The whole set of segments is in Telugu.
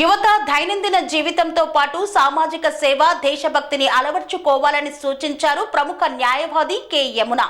యువత దైనందిన జీవితంతో పాటు సామాజిక సేవ దేశభక్తిని అలవర్చుకోవాలని సూచించారు ప్రముఖ న్యాయవాది కె. యమున.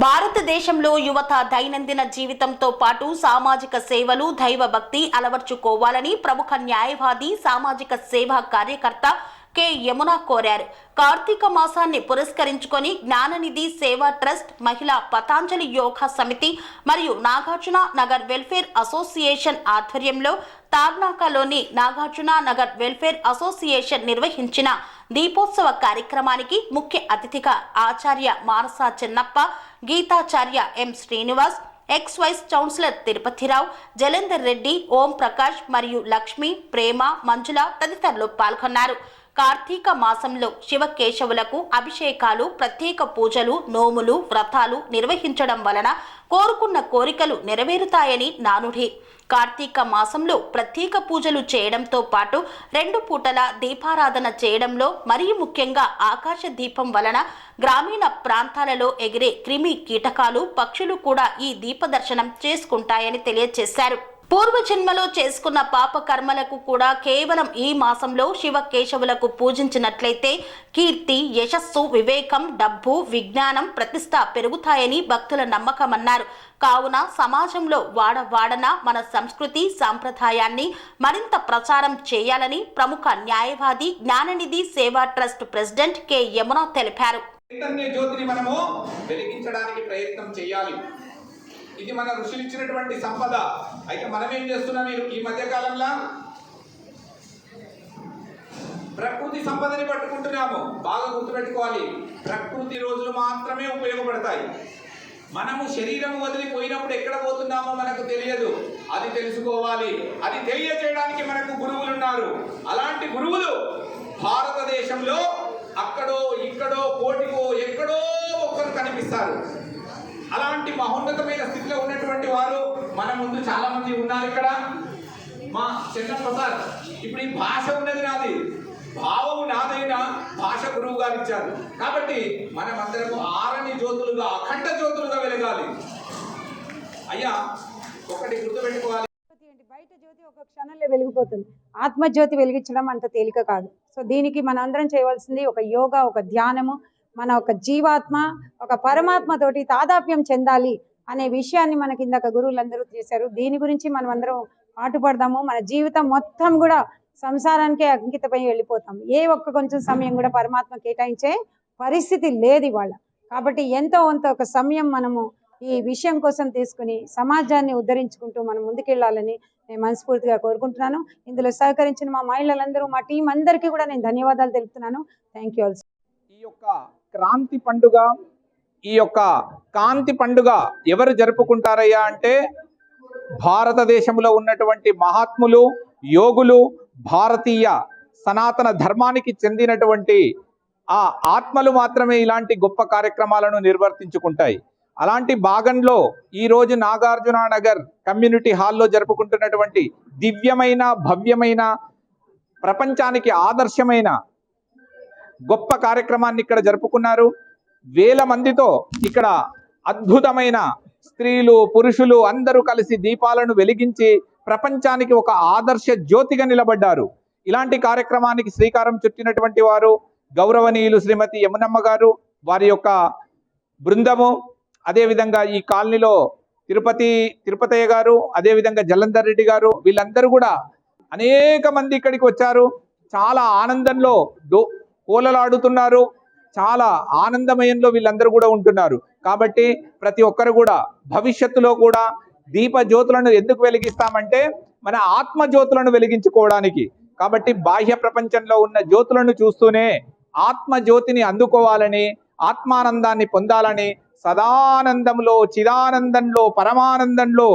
భారతదేశంలో యువత దైనందిన జీవితంతో పాటు సామాజిక సేవలు దైవభక్తి అలవర్చుకోవాలని ప్రముఖ న్యాయవాది సామాజిక సేవా కార్యకర్త కె యమున కోరారు. కార్తీక మాసాన్ని పురస్కరించుకొని జ్ఞాననిధి సేవా ట్రస్ట్ మహిళా పతాంజలి యోగా సమితి మరియు నాగార్జున నగర్ వెల్ఫేర్ అసోసియేషన్ ఆధ్వర్యంలో తార్నాకలోని నాగార్జున నగర్ వెల్ఫేర్ అసోసియేషన్ నిర్వహించిన దీపోత్సవ కార్యక్రమానికి ముఖ్య అతిథిగా Acharya Manasa Chennappa Geetacharya M Srinivas ex vice councillor Tirupathi Rao Jalender Reddy Om Prakash మరియు లక్ష్మి ప్రేమ మంజుల తదితరులు పాల్గొన్నారు. కార్తీక మాసంలో శివకేశవులకు అభిషేకాలు ప్రత్యేక పూజలు నోములు వ్రతాలు నిర్వహించడం వలన కోరుకున్న కోరికలు నెరవేరుతాయని నానుడి. కార్తీక మాసంలో ప్రత్యేక పూజలు చేయడంతో పాటు రెండు పూటల దీపారాధన చేయడంలో మరీ ముఖ్యంగా ఆకాశ దీపం వలన గ్రామీణ ప్రాంతాలలో ఎగిరే క్రిమి కీటకాలు పక్షులు కూడా ఈ దీప దర్శనం చేసుకుంటాయని తెలియజేశారు పూర్వజన్మలో చేసుకున్న పాప కర్మలకు కూడా కేవలం ఈ మాసంలో శివ కేశవులకు పూజించినట్లయితే కీర్తి యశస్సు వివేకం డబ్బు విజ్ఞానం ప్రతిష్ట పెరుగుతాయని భక్తుల నమ్మకమన్నారు. కావున సమాజంలో వాడవాడన మన సంస్కృతి సాంప్రదాయాన్ని మరింత ప్రచారం చేయాలని ప్రముఖ న్యాయవాది జ్ఞాననిధి సేవా ట్రస్ట్ ప్రెసిడెంట్ కె యమున తెలిపారు. చైతన్య జ్యోతిని మనము వెలిగించడానికి ప్రయత్నం చేయాలి. ఇది మన ఋషులు ఇచ్చినటువంటి సంపద. అయితే మనం ఏం చేస్తున్నాం మీరు ఈ మధ్య కాలంలో? ప్రకృతి సంపదని పట్టుకుంటున్నాము. బాగా గుర్తుపెట్టుకోవాలి. ప్రకృతి రోజులు మాత్రమే ఉపయోగపడతాయి. మనము శరీరం వదిలిపోయినప్పుడు ఎక్కడ పోతున్నామో మనకు తెలియదు. అది తెలుసుకోవాలి. అది తెలియజేయడానికి మనకు గురువులు ఉన్నారు అలాంటి గురువులు భారతదేశంలో అక్కడో ఇక్కడో కోటికో ఎక్కడో ఒక్కరు కనిపిస్తారు. అలాంటి మహోన్నతమైన స్థితిలో ఉన్నటువంటి వారు మన ముందు చాలా మంది ఉన్నారు ఇక్కడ. మా చెన్నప్ప సార్ ఇప్పుడు ఈ భాష ఉన్నది నాది. భావము నాదైన భాష గురువు గారు ఇచ్చారు. కాబట్టి మనమందరము ఆరని జ్యోతులుగా అఖండ జ్యోతులుగా వెలగాలి. అయ్యా ఒకటి గుర్తుపెట్టుకోవాలి. బయట జ్యోతి ఒక క్షణంలో వెలిగిపోతుంది. ఆత్మజ్యోతి వెలిగించడం అంత తేలిక కాదు. సో దీనికి మనం అందరం చేయవలసింది ఒక యోగా ఒక ధ్యానము మన ఒక జీవాత్మ ఒక పరమాత్మ తోటి తాదాప్యం చెందాలి అనే విషయాన్ని మనకి ఇందాక గురువులందరూ చేశారు. దీని గురించి మనం అందరం పాటుపడదాము మన జీవితం మొత్తం కూడా సంసారానికే అంకితమై వెళ్ళిపోతాం. ఏ ఒక్క కొంచెం సమయం కూడా పరమాత్మ కేటాయించే పరిస్థితి లేదు ఇవాళ. కాబట్టి ఎంతో కొంత ఒక సమయం మనము ఈ విషయం కోసం తీసుకుని సమాజాన్ని ఉద్ధరించుకుంటూ మనం ముందుకెళ్ళాలని నేను మనస్ఫూర్తిగా కోరుకుంటున్నాను. ఇందులో సహకరించిన మా మహిళలందరూ మా టీం అందరికీ కూడా నేను ధన్యవాదాలు తెలుపుతున్నాను. థ్యాంక్ యూ ఆల్సో ఈ యొక్క క్రాంతి పండుగ ఈ యొక్క కాంతి పండుగ ఎవరు జరుపుకుంటారయ్యా అంటే భారతదేశంలో ఉన్నటువంటి మహాత్ములు యోగులు భారతీయ సనాతన ధర్మానికి చెందినటువంటి ఆ ఆత్మలు మాత్రమే ఇలాంటి గొప్ప కార్యక్రమాలను నిర్వర్తించుకుంటాయి. అలాంటి భాగంలో ఈరోజు నాగార్జున నగర్ కమ్యూనిటీ హాల్లో జరుపుకుంటున్నటువంటి దివ్యమైన భవ్యమైన ప్రపంచానికి ఆదర్శమైన గొప్ప కార్యక్రమాన్ని ఇక్కడ జరుపుకున్నారు. వేల మందితో ఇక్కడ అద్భుతమైన స్త్రీలు పురుషులు అందరూ కలిసి దీపాలను వెలిగించి ప్రపంచానికి ఒక ఆదర్శ జ్యోతిగా నిలబడ్డారు. ఇలాంటి కార్యక్రమానికి శ్రీకారం చుట్టినటువంటి వారు గౌరవనీయులు శ్రీమతి యమునమ్మ గారు వారి యొక్క బృందము అదేవిధంగా ఈ కాలనీలో తిరుపతి తిరుపతయ్య గారు అదేవిధంగా జలంధర్ రెడ్డి గారు వీళ్ళందరూ కూడా అనేక మంది ఇక్కడికి వచ్చారు. చాలా ఆనందంలో కోలలాడుతున్నారు. చాలా ఆనందమయంలో వీళ్ళందరూ కూడా ఉంటున్నారు. కాబట్టి ప్రతి ఒక్కరు కూడా భవిష్యత్తులో కూడా దీప జ్యోతులను ఎందుకు వెలిగిస్తామంటే మన ఆత్మ జ్యోతులను వెలిగించుకోవడానికి. కాబట్టి బాహ్య ప్రపంచంలో ఉన్న జ్యోతులను చూస్తూనే ఆత్మ జ్యోతిని అందుకోవాలని ఆత్మానందాన్ని పొందాలని సదానందంలో చిదానందంలో పరమానందంలో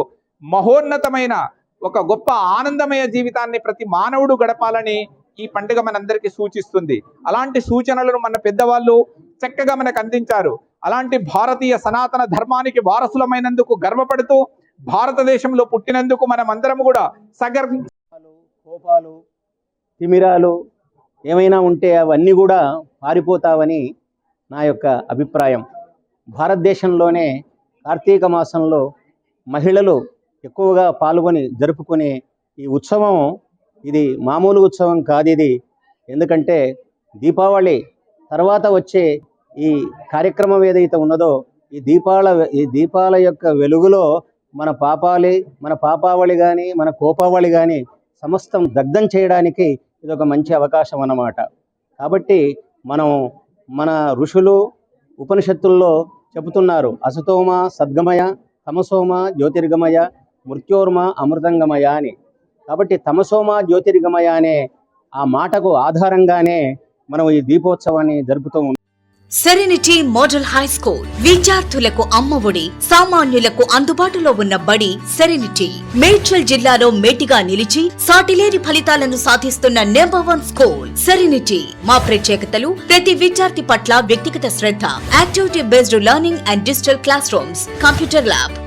మహోన్నతమైన ఒక గొప్ప ఆనందమయ జీవితాన్ని ప్రతి మానవుడు గడపాలని ఈ పండుగ మనందరికీ సూచిస్తుంది. అలాంటి సూచనలను మన పెద్దవాళ్ళు చక్కగా మనకు అందించారు. అలాంటి భారతీయ సనాతన ధర్మానికి వారసులమైనందుకు గర్వపడుతూ భారతదేశంలో పుట్టినందుకు మనం అందరం కూడా సగర్ కోపాలు, కోపాలు తిమిరాలు ఏమైనా ఉంటే అవన్నీ కూడా పారిపోతావని నా యొక్క అభిప్రాయం. భారతదేశంలోనే కార్తీక మాసంలో మహిళలు ఎక్కువగా పాల్గొని జరుపుకునే ఈ ఉత్సవం ఇది మామూలు ఉత్సవం కాదు ఇది. ఎందుకంటే దీపావళి తర్వాత వచ్చే ఈ కార్యక్రమం ఏదైతే ఉన్నదో ఈ దీపాల ఈ దీపాల యొక్క వెలుగులో మన పాపాలి మన పాపావళి కానీ మన కోపావళి కానీ సమస్తం దగ్ధం చేయడానికి ఇది ఒక మంచి అవకాశం అన్నమాట. కాబట్టి మనం మన ఋషులు ఉపనిషత్తుల్లో చెబుతున్నారు అసతోమ సద్గమయ తమసోమ జ్యోతిర్గమయ మృత్యోర్మ అమృతంగమయ అని. కాబట్టి తమసోమా జ్యోతిర్గమయ అనే ఆ మాటకు ఆధారంగానే మనం ఈ దీపోత్సవాన్ని జరుపుతూ ఉన్నాం. సెరెనిటీ మోడల్ హై స్కూల్ విద్యార్థులకు అమ్మఒడి సామాన్యులకు అందుబాటులో ఉన్న బడి సెరెనిటీ మేడ్చల్ జిల్లాలో మేటిగా నిలిచి సాటిలేని ఫలితాలను సాధిస్తున్న నెంబర్ వన్ స్కూల్ సెరెనిటీ మా ప్రత్యేకతలు ప్రతి విద్యార్థి పట్ల వ్యక్తిగత శ్రద్ధ activity based learning and digital classrooms computer lab.